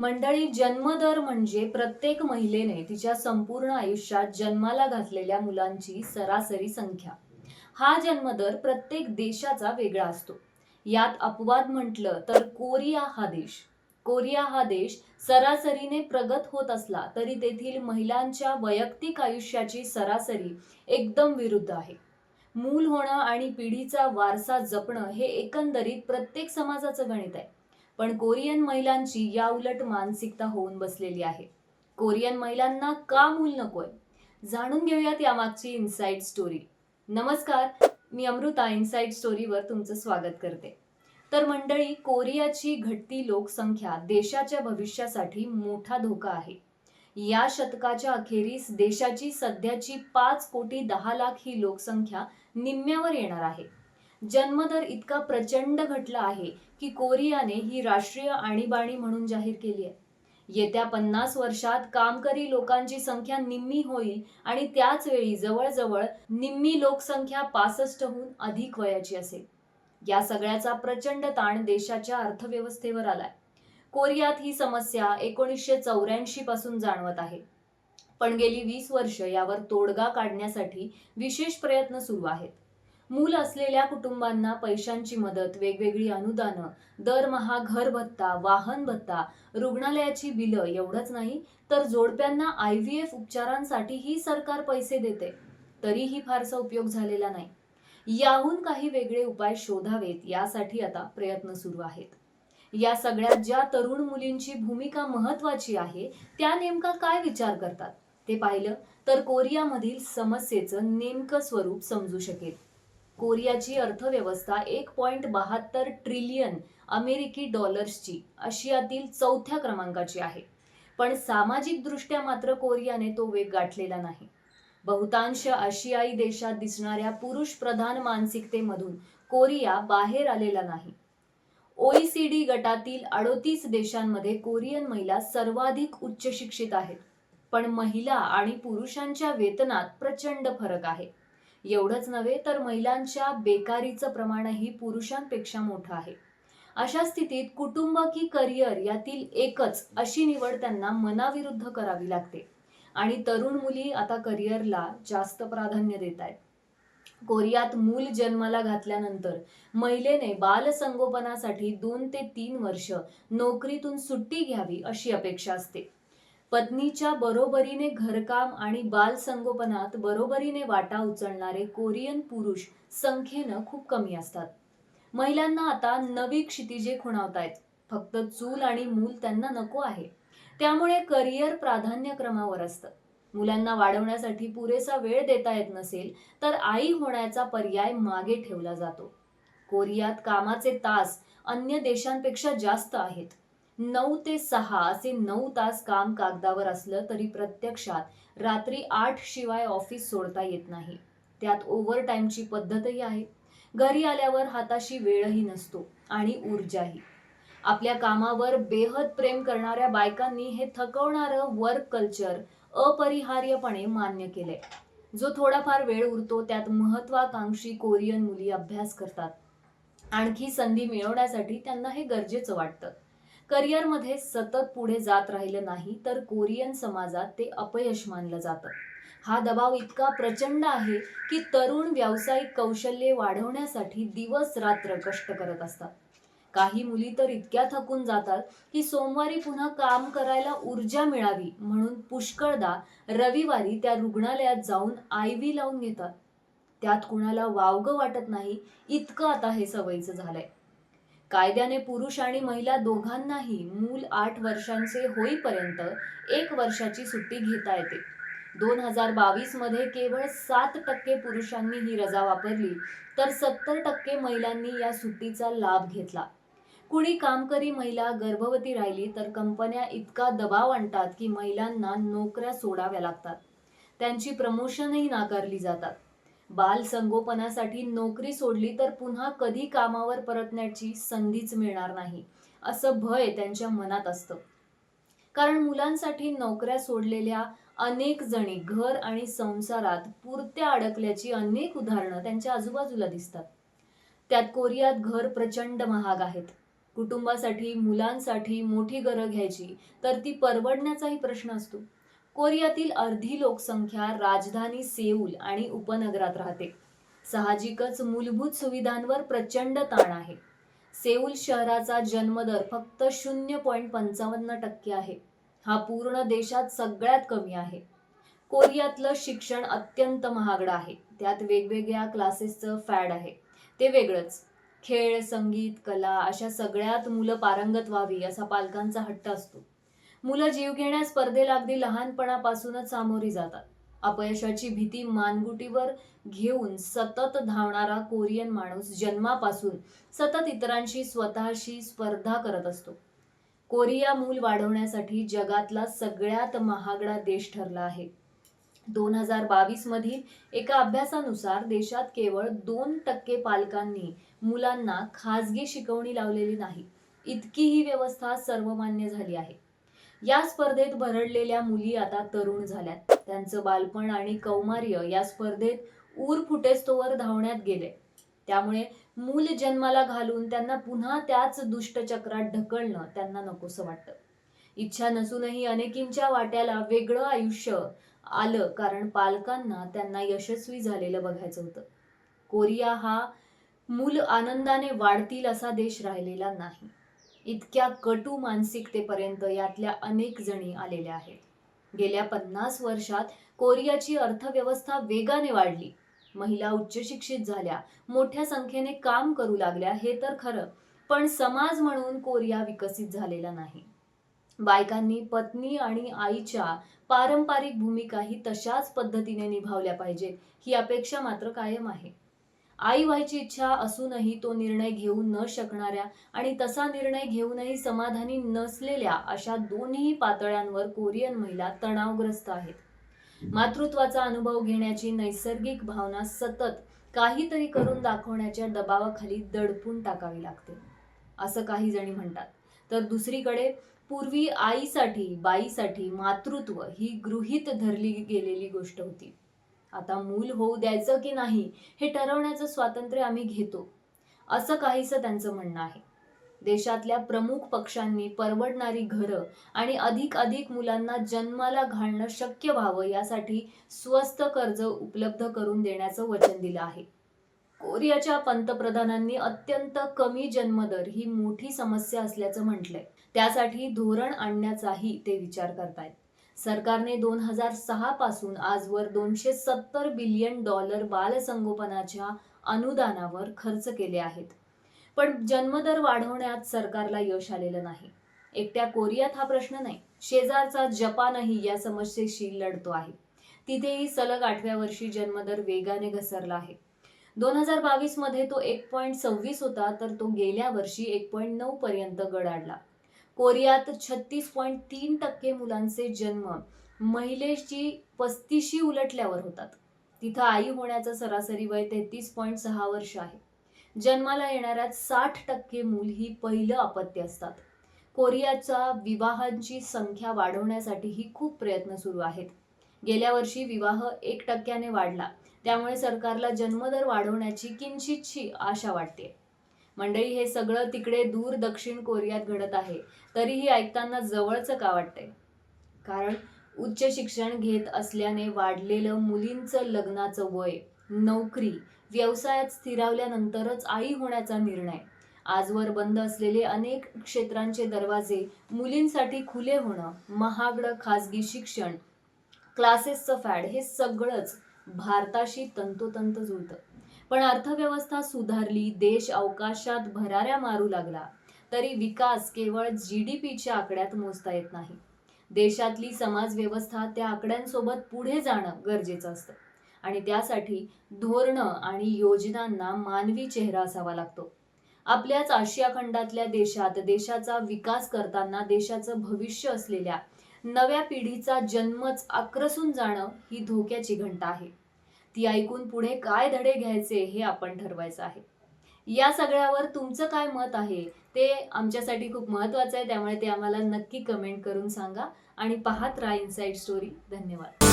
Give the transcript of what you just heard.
मंडळी जन्मदर म्हणजे प्रत्येक महिलेने तिच्या संपूर्ण आयुष्यात जन्माला घातलेल्या मुलांची सरासरी संख्या. हा जन्मदर प्रत्येक देशाचा वेगळा असतो. यात अपवाद म्हटलं तर कोरिया हा देश. कोरिया हा देश सरासरीने प्रगत होत असला तरी तेथील महिलांच्या वैयक्तिक आयुष्याची सरासरी एकदम विरुद्ध आहे. मूल होणं आणि पिढीचा वारसा जपणं हे एकंदरीत प्रत्येक समाजाचं गणित आहे. पण कोरियन महिलांची या उलट मानसिकता होऊन बसलेली आहे. कोरियन महिलांना का मूल नकोय? जाणून घेऊयात यामागची इन्साईट स्टोरी नमस्कार मी अमृता इन्साईट स्टोरीवर तुमचं स्वागत करते. तर मंडळी कोरियाची घटती लोकसंख्या देशाच्या भविष्यासाठी मोठा धोका आहे. या शतकाच्या अखेरीस देशाची सध्याची पाच कोटी दहा लाख ही लोकसंख्या निम्म्यावर येणार आहे. जन्मदर इतका प्रचंड घटला आहे की कोरियाने ही राष्ट्रीय आणीबाणी म्हणून जाहीर केली आहे. येत्या पन्नास वर्षात कामकरी लोकांची संख्या निम्मी होईल आणि त्याच वेळी जवळजवळ निम्मी लोकसंख्या पासष्टहून अधिक वयाची असेल. या सगळ्याचा प्रचंड ताण देशाच्या अर्थव्यवस्थेवर आलाय. कोरियात ही समस्या एकोणीसशे चौऱ्याऐंशी पासून जाणवत आहे. पण गेली वीस वर्ष यावर तोडगा काढण्यासाठी विशेष प्रयत्न सुरू आहेत. मूल असलेल्या कुटुंबांना पैशांची मदत वेगवेगळी अनुदानं दरमहा घर भत्ता वाहन भत्ता रुग्णालयाची बिलं एवढंच नाही तर जोडप्यांना आय व्ही एफ उपचारांसाठीही सरकार पैसे देते. तरीही फारसा उपयोग झालेला नाही. याहून काही वेगळे उपाय शोधावेत यासाठी आता प्रयत्न सुरू आहेत. या सगळ्यात ज्या तरुण मुलींची भूमिका महत्वाची आहे त्या नेमका काय विचार करतात? ते पाहिलं तर कोरियामधील समस्येचं नेमकं स्वरूप समजू शकेल. कोरियाची अर्थव्यवस्था एक पॉईंट बहात्तर ट्रिलियन अमेरिकी डॉलर्सची आशियातील चौथ्या क्रमांकाची आहे. पण सामाजिकदृष्ट्या मात्र कोरियाने तो वेग गाठलेला नाही. बहुतांश आशियाई देशात दिसणाऱ्या पुरुष प्रधान मानसिकतेमधून कोरिया बाहेर आलेला नाही. ओईसीडी गटातील अडोतीस देशांमध्ये कोरियन महिला सर्वाधिक उच्च शिक्षित आहेत. पण महिला आणि पुरुषांच्या वेतनात प्रचंड फरक आहे. एवढंच नव्हे तर महिलांच्या बेकारीचं प्रमाणही पुरुषांपेक्षा मोठं आहे. अशा स्थितीत कुटुंब की करिअर यातील एकच अशी निवड त्यांना मनाविरुद्ध करावी लागते. आणि तरुण मुली आता करिअरला जास्त प्राधान्य देत आहेत. कोरियात मूल जन्माला घातल्यानंतर महिलेने बालसंगोपनासाठी दोन ते तीन वर्ष नोकरीतून सुट्टी घ्यावी अशी अपेक्षा असते. पत्नीच्या बरोबरीने घरकाम आणि बालसंगोपनात बरोबरीने वाटा उचलणारे कोरियन पुरुष संख्येनं खूप कमी असतात. महिलांना आता नवी क्षितिजे खुणावतायत. फक्त चूल आणि मूल त्यांना नको आहे. त्यामुळे करिअर प्राधान्यक्रमावर असतं. मुलांना वाढवण्यासाठी पुरेसा वेळ देता येत नसेल तर आई होण्याचा पर्याय मागे ठेवला जातो. कोरियात कामाचे तास अन्य देशांपेक्षा जास्त आहेत. नऊ ते सहा असे नऊ तास काम कागदावर असलं तरी प्रत्यक्षात रात्री आठ शिवाय ऑफिस सोडता येत नाही. त्यात ओव्हर टाईमची पद्धतही आहे. घरी आल्यावर हाताशी वेळही नसतो आणि ऊर्जाही. आपल्या कामावर बेहद प्रेम करणाऱ्या बायकांनी हे थकवणारं वर्क कल्चर अपरिहार्यपणे मान्य केलंय. जो थोडाफार वेळ उरतो त्यात महत्वाकांक्षी कोरियन मुली अभ्यास करतात. आणखी संधी मिळवण्यासाठी त्यांना हे गरजेचं वाटतं. करिअरमध्ये सतत पुढे जात राहिलं नाही तर कोरियन समाजात ते अपयश मानलं जातं. हा दबाव इतका प्रचंड आहे की तरुण व्यावसायिक कौशल्ये वाढवण्यासाठी दिवस रात्र कष्ट करत असतात. काही मुली तर इतक्या थकून जातात की सोमवारी पुन्हा काम करायला ऊर्जा मिळावी म्हणून पुष्कळदा रविवारी त्या रुग्णालयात जाऊन आय व्ही लावून घेतात. त्यात कुणाला वावगं वाटत नाही इतकं आता हे सवयीचं झालंय. कायद्याने पुरुष आणि महिला दोघांनाही मूल आठ वर्षांचे होईपर्यंत एक वर्षाची सुट्टी घेता येते. दोन हजार बावीसमध्ये केवळ सात टक्के पुरुषांनी ही रजा वापरली तर सत्तर टक्के महिलांनी या सुट्टीचा लाभ घेतला. कुणी कामकरी महिला गर्भवती राहिली तर कंपन्या इतका दबाव आणतात की महिलांना नोकऱ्या सोडाव्या लागतात. त्यांची प्रमोशनही नाकारली जातात. बाल संगोपनासाठी नोकरी सोडली तर पुन्हा कधी कामावर परतण्याची संधीच मिळणार नाही असं भय त्यांच्या मनात असतं. कारण मुलांसाठी नोकऱ्या सोडलेल्या अनेक जणी घर आणि संसारात पुरत्या अडकल्याची अनेक उदाहरणं त्यांच्या आजूबाजूला दिसतात. त्यात कोरियात घर प्रचंड महाग आहेत. कुटुंबासाठी मुलांसाठी मोठी घरं घ्यायची तर ती परवडण्याचाही प्रश्न असतो. कोरियातील अर्धी लोकसंख्या राजधानी सेऊल आणि उपनगरात राहते. साहजिकच मूलभूत सुविधांवर प्रचंड ताण आहे. सेऊल शहराचा जन्मदर फक्त शून्य पॉईंट पंचावन्न टक्के आहे. हा पूर्ण देशात सगळ्यात कमी आहे. कोरियातलं शिक्षण अत्यंत महागडं आहे. त्यात वेगवेगळ्या क्लासेसचं फॅड आहे. ते वेगळंच. खेळ संगीत कला अशा सगळ्यात मुलं पारंगत व्हावी असा पालकांचा हट्ट असतो. मुलं जीवघेण्या स्पर्धेला अगदी लहानपणापासूनच सामोरी जातात. अपयशाची भीती मानगुटीवर घेऊन सतत धावणारा कोरियन माणूस जन्मापासून सतत इतरांशी स्वतःशी स्पर्धा करत असतो. कोरिया मूल वाढवण्यासाठी जगातला सगळ्यात महागडा देश ठरला आहे. दोन हजार बावीस मधील एका अभ्यासानुसार देशात केवळ दोन टक्के पालकांनी मुलांना खाजगी शिकवणी लावलेली नाही. इतकी ही व्यवस्था सर्वमान्य झाली आहे. या स्पर्धेत भरडलेल्या मुली आता तरुण झाल्यात. त्यांचं बालपण आणि कौमार्य या स्पर्धेत ऊर फुटेस्तोवर धावण्यात गेले. त्यामुळे मूल जन्माला घालून त्यांना पुन्हा त्याच दुष्टचक्रात ढकलणं त्यांना नकोसं वाटतं. इच्छा नसूनही अनेकींच्या वाट्याला वेगळं आयुष्य आलं कारण पालकांना त्यांना यशस्वी झालेलं बघायचं होतं. कोरिया हा मूल आनंदाने वाढतील असा देश राहिलेला नाही. इतक्या कटू मानसिकतेपर्यंत यातल्या अनेक जणी आलेल्या आहेत. गेल्या पन्नास वर्षात कोरियाची अर्थव्यवस्था वेगाने वाढली. महिला उच्च शिक्षित झाल्या मोठ्या संख्येने काम करू लागल्या हे तर खरं पण समाज म्हणून कोरिया विकसित झालेला नाही. बायकांनी पत्नी आणि आईच्या पारंपरिक भूमिकाही तशाच पद्धतीने निभावल्या पाहिजेत ही अपेक्षा मात्र कायम आहे. आई व्हायची इच्छा असूनही तो निर्णय घेऊ न शकणाऱ्या आणि तसा निर्णय घेऊनही समाधानी नसलेल्या अशा दोन्ही पातळ्यांवर कोरियन महिला तणावग्रस्त आहेत. मातृत्वाचा अनुभव घेण्याची नैसर्गिक भावना सतत काहीतरी करून दाखवण्याच्या दबावाखाली दडपून टाकावी लागते. असं काही जणी म्हणतात. तर दुसरीकडे पूर्वी आईसाठी बाईसाठी मातृत्व ही गृहीत धरली गेलेली गोष्ट होती. आता मूल होऊ द्यायचं की नाही हे ठरवण्याचं स्वातंत्र्य आम्ही घेतो. असं काहीसं त्यांचं म्हणणं आहे. देशातल्या प्रमुख पक्षांनी परवडणारी घरं आणि अधिक अधिक मुलांना जन्माला घालणं शक्य व्हावं यासाठी स्वस्त कर्ज उपलब्ध करून देण्याचं वचन दिलं आहे. कोरियाच्या पंतप्रधानांनी अत्यंत कमी जन्मदर ही मोठी समस्या असल्याचं म्हटलंय. त्यासाठी धोरण आणण्याचाही ते विचार करतायत. सरकारने दोन हजार सहा पासून आजवर दोनशे सत्तर बिलियन डॉलर बालसंगोपनाच्या अनुदानावर खर्च केले आहेत. पण जन्मदर वाढवण्यात सरकारला यश आलेलं नाही. एकट्या कोरियात हा प्रश्न नाही. शेजारचा जपानही या समस्येशी लढतो आहे. तिथेही सलग आठव्या वर्षी जन्मदर वेगाने घसरला आहे. दोन हजार बावीसमध्ये तो एक पॉईंट सव्वीस होता तर तो गेल्या वर्षी एक पॉईंट नऊ पर्यंत गडाडला. कोरियात छत्तीस पॉईंट तीन टक्के मुलांचे जन्म महिलेची पस्तीशी उलटल्यावर होतात. तिथं आई होण्याचं सरासरी वय तेहतीस पॉईंट सहा वर्ष आहे. जन्माला येणाऱ्या साठ टक्के मूल ही पहिलं अपत्य असतात. कोरियाचा विवाहांची संख्या वाढवण्यासाठीही खूप प्रयत्न सुरू आहेत. गेल्या वर्षी विवाह एक टक्क्याने वाढला. त्यामुळे सरकारला जन्मदर वाढवण्याची किंचितशी आशा वाटते. मंडळी हे सगळं तिकडे दूर दक्षिण कोरियात घडत आहे. तरीही ऐकताना जवळचं का वाटतंय? कारण उच्च शिक्षण घेत असल्याने वाढलेलं मुलींचं लग्नाचं वय नोकरी व्यवसायात स्थिरावल्यानंतरच आई होण्याचा निर्णय. आजवर बंद असलेले अनेक क्षेत्रांचे दरवाजे मुलींसाठी खुले होणं महागडं खासगी शिक्षण क्लासेसचं फॅड हे सगळंच भारताशी तंतोतंत जुळतं. पण अर्थव्यवस्था सुधारली देश अवकाशात भराऱ्या मारू लागला. तरी विकास केवळ जी डी पीच्या आकड्यात मोजता येत नाही. देशातली समाजव्यवस्था त्या आकड्यांसोबत पुढे जाणं गरजेचं असतं. आणि त्यासाठी धोरणं आणि योजनांना मानवी चेहरा असावा लागतो. आपल्याच आशिया खंडातल्या देशात देशाचा विकास करताना देशाचं भविष्य असलेल्या नव्या पिढीचा जन्मच आक्रसून जाणं ही धोक्याची घंटा आहे. ती ऐकून पुढे काय धडे घ्यायचे हे आपण ठरवायचं आहे. या सगळ्यावर तुमचं काय मत आहे ते आमच्यासाठी खूप महत्त्वाचं आहे. त्यामुळे ते आम्हाला नक्की कमेंट करून सांगा आणि पाहत राहा इनसाईड स्टोरी धन्यवाद.